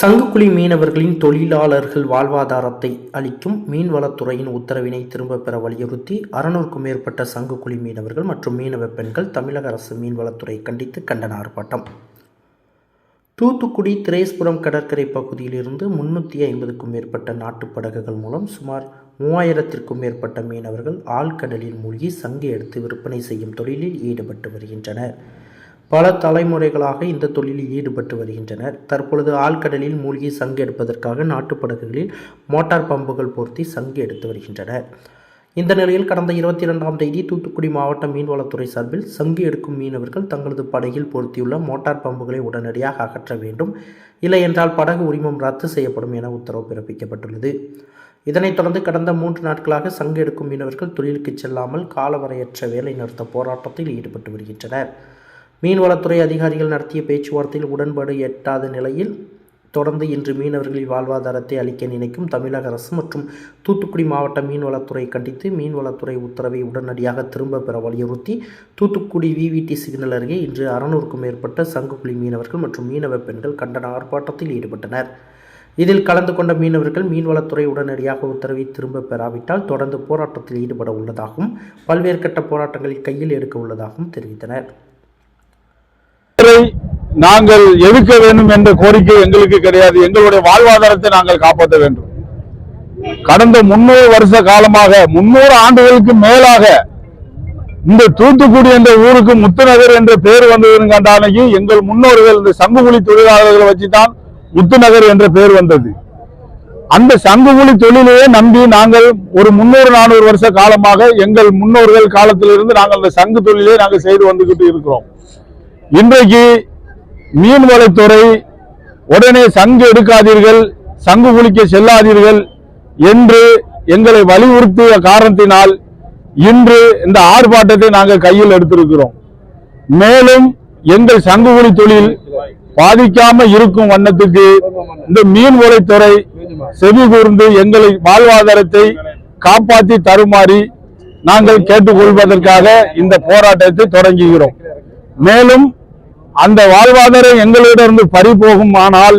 சங்குக்குழி மீனவர்களின் தொழிலாளர்கள் வாழ்வாதாரத்தை அளிக்கும் மீன்வளத்துறையின் உத்தரவினை திரும்பப் பெற வலியுறுத்தி அறுநூறுக்கும் மேற்பட்ட சங்குக்குழி மீனவர்கள் மற்றும் மீனவ பெண்கள் தமிழக அரசு மீன்வளத்துறை கண்டித்து கண்டன ஆர்ப்பாட்டம். தூத்துக்குடி திரேஸ்புரம் கடற்கரை பகுதியிலிருந்து முன்னூற்றி ஐம்பதுக்கும் மேற்பட்ட நாட்டுப் படகுகள் மூலம் சுமார் மூவாயிரத்திற்கும் மேற்பட்ட மீனவர்கள் ஆழ்கடலில் மூழ்கி சங்கு எடுத்து விற்பனை செய்யும் தொழிலில் ஈடுபட்டு வருகின்றனர். பல தலைமுறைகளாக இந்த தொழிலில் ஈடுபட்டு வருகின்றனர். தற்பொழுது ஆழ்கடலில் மூழ்கி சங்கு எடுப்பதற்காக நாட்டுப் படகுகளில் மோட்டார் பம்புகள் பொருத்தி சங்கு எடுத்து வருகின்றனர். இந்த நிலையில் கடந்த இருபத்தி இரண்டாம் தேதி தூத்துக்குடி மாவட்ட மீன்வளத்துறை சார்பில் சங்கு எடுக்கும் மீனவர்கள் தங்களது படகில் பொருத்தியுள்ள மோட்டார் பம்புகளை உடனடியாக அகற்ற வேண்டும். இல்லை என்றால் படகு உரிமம் ரத்து செய்யப்படும் என உத்தரவு பிறப்பிக்கப்பட்டுள்ளது. இதனைத் தொடர்ந்து கடந்த மூன்று நாட்களாக சங்கு எடுக்கும் மீனவர்கள் தொழிலுக்கு செல்லாமல் காலவரையற்ற வேலை நிறுத்த போராட்டத்தில் ஈடுபட்டு வருகின்றனர். மீன்வளத்துறை அதிகாரிகள் நடத்திய பேச்சுவார்த்தையில் உடன்பாடு எட்டாத நிலையில் தொடர்ந்து இன்று மீனவர்களின் வாழ்வாதாரத்தை அளிக்க நினைக்கும் தமிழக அரசு மற்றும் தூத்துக்குடி மாவட்ட மீன்வளத்துறை கண்டித்து மீன்வளத்துறை உத்தரவை உடனடியாக திரும்ப பெற வலியுறுத்தி தூத்துக்குடி விவிடி சிக்னல் அருகே இன்று அறநூறுக்கும் மேற்பட்ட சங்குக்குழி மீனவர்கள் மற்றும் மீனவ பெண்கள் கண்டன ஆர்ப்பாட்டத்தில் ஈடுபட்டனர். இதில் கலந்து கொண்ட மீனவர்கள் மீன்வளத்துறை உடனடியாக உத்தரவை திரும்ப பெறாவிட்டால் தொடர்ந்து போராட்டத்தில் ஈடுபட உள்ளதாகவும் பல்வேறு கட்ட போராட்டங்களில் கையில் எடுக்க உள்ளதாகவும் தெரிவித்தனர். இவரை நாங்கள் எதிர்க்க வேண்டும் என்ற கோரிக்கை எங்களுக்கு கிடையாது. எங்களுடைய வாழ்வாதாரத்தை நாங்கள் காப்பாற்ற வேண்டும். கடந்த முன்னூறு வருஷ காலமாக முன்னூறு ஆண்டுகளுக்கு மேலாக இந்த தூத்துக்குடி என்ற ஊருக்கு முத்துநகர் என்ற பெயர் வந்ததன் கண்டானைக்கு எங்கள் முன்னோர்கள் இந்த சங்குகுழி தொழிலாளர்களை வச்சுதான் முத்துநகர் என்ற பெயர் வந்தது. அந்த சங்குகுழி தொழிலையே நம்பி நாங்கள் ஒரு முன்னூறு நானூறு வருஷ காலமாக எங்கள் முன்னோர்கள் காலத்திலிருந்து நாங்கள் இந்த சங்கு தொழிலே நாங்கள் செய்து வந்துகிட்டு இருக்கிறோம். இன்றைக்கு மீன்வளத்துறை உடனே சங்கு எடுக்காதீர்கள் சங்கு குளிக்க செல்லாதீர்கள் என்று எங்களை வலியுறுத்திய காரணத்தினால் இன்று இந்த ஆர்ப்பாட்டத்தை நாங்கள் கையில் எடுத்திருக்கிறோம். மேலும் எங்கள் சங்குகுழி தொழில் பாதிக்காம இருக்கும் வண்ணத்துக்கு இந்த மீன்வளத்துறை செவி கூர்ந்து எங்களை வாழ்வாதாரத்தை காப்பாற்றி தருமாறி நாங்கள் கேட்டுக்கொள்வதற்காக இந்த போராட்டத்தை தொடங்குகிறோம். மேலும் அந்த வாழ்வாதாரம் எங்களிடமிருந்து பறி போகுமானால்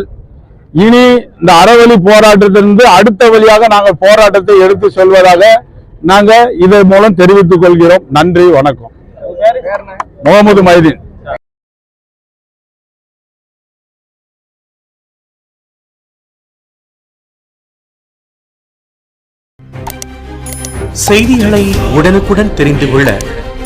இனி இந்த அறவழி போராட்டத்திலிருந்து அடுத்த வழியாக நாங்கள் போராட்டத்தை எடுத்து சொல்வதாக நாங்க இதன் மூலம் தெரிவித்துக் கொள்கிறோம். நன்றி வணக்கம். முகமது மைதீன் செய்திகளை உடனுக்குடன் தெரிந்து கொள்ள